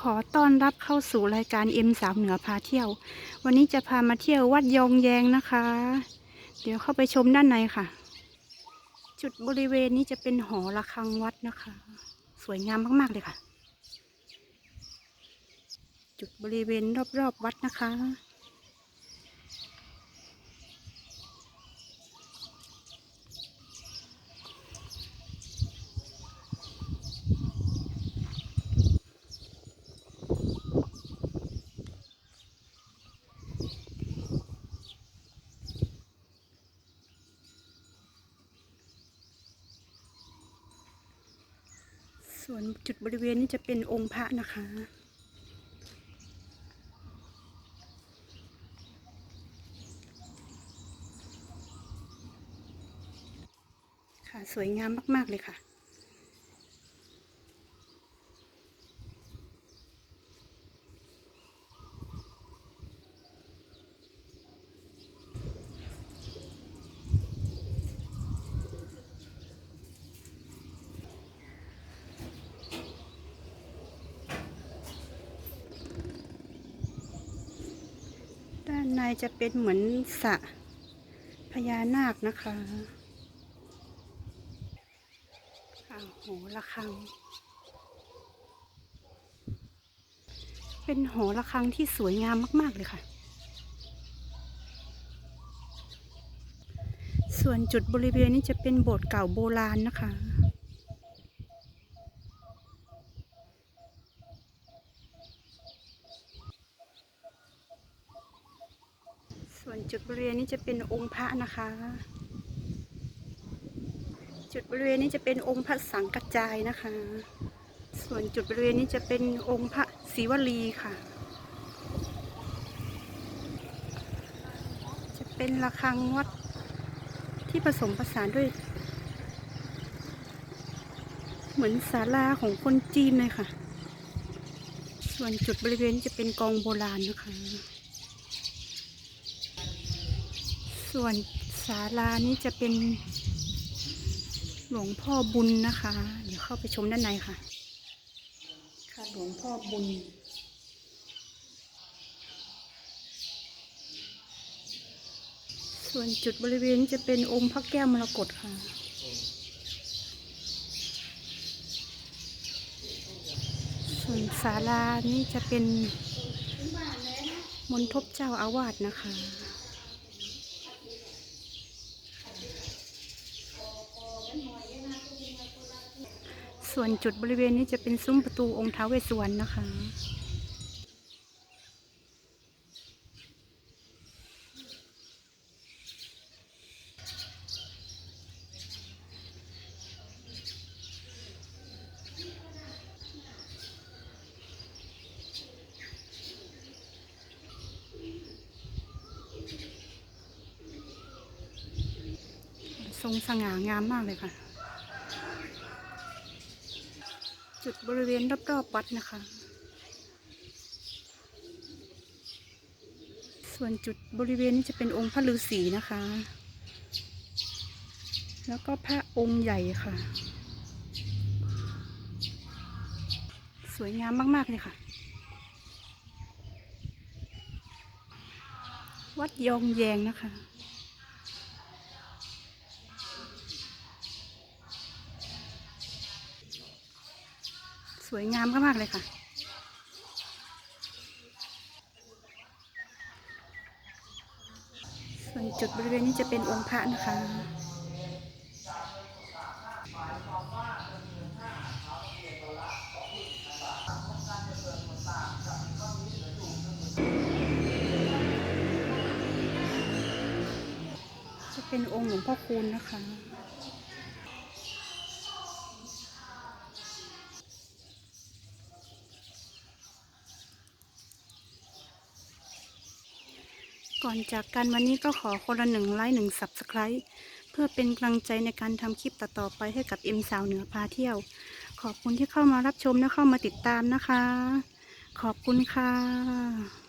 ขอต้อนรับเข้าสู่รายการเอ็มสาวเหนือพาเที่ยว วันนี้จะพามาเที่ยววัดยองแยงนะคะ เดี๋ยวเข้าไปชมด้านในค่ะ จุดบริเวณนี้จะเป็นหอระฆังวัดนะคะ สวยงามมากๆเลยค่ะ จุดบริเวณรอบๆวัดนะคะ ส่วนจุดบริเวณนี้จะเป็นองค์พระนะคะ ค่ะสวยงามมาก ๆ เลยค่ะ ในจะเป็นเหมือนสระพญานาคนะคะอ้าวโหระฆัง เป็นหอระฆังที่สวยงามมาก ๆ เลยค่ะ ส่วนจุดบริเวณนี้จะเป็นโบสถ์เก่าโบราณนะคะ ส่วนจุดบริเวณนี้จะเป็นองค์พระนะคะ จุดบริเวณนี้จะเป็นองค์พระสังกัจจายนะคะ ส่วนจุดบริเวณนี้จะเป็นองค์พระศรีวลีค่ะ จะเป็นระฆังวัดที่ผสมผสานด้วย เหมือนศาลาของคนจีนเลยค่ะ ส่วนจุดบริเวณจะเป็นกองโบราณนะคะ ส่วนศาลานี้จะเป็นหลวงพ่อบุญนะคะ เดี๋ยวเข้าไปชมด้านในค่ะ ค่ะหลวงพ่อบุญ ส่วนจุดบริเวณจะเป็นองค์พระแก้วมรกตค่ะส่วนศาลานี้จะเป็นมณฑปเจ้าอาวาสนะคะ ส่วนจุดบริเวณนี้จะเป็นซุ้มประตูองค์ท้าวเวสสุวรรณนะคะ ทรงสง่างามมากเลยค่ะ จุดบริเวณรอบๆวัดนะคะ ส่วนจุดบริเวณนี้จะเป็นองค์พระฤาษีนะคะ แล้วก็พระองค์ใหญ่ค่ะ สวยงามมากๆเลยค่ะ วัดยองแยงนะคะ สวยงามมากๆเลยค่ะ ส่วนจุดบริเวณนี้จะเป็นองค์พระนะคะจะเป็นองค์หลวงพ่อคูณนะคะ ก่อนจากกันวันนี้ก็ขอคนละหนึ่งไลค์หนึ่งสับสไครต์เพื่อเป็นกำลังใจในการทำคลิปต่อๆไปให้กับเอ็มสาวเหนือพาเที่ยว ขอบคุณที่เข้ามารับชมและเข้ามาติดตามนะคะ ขอบคุณค่ะ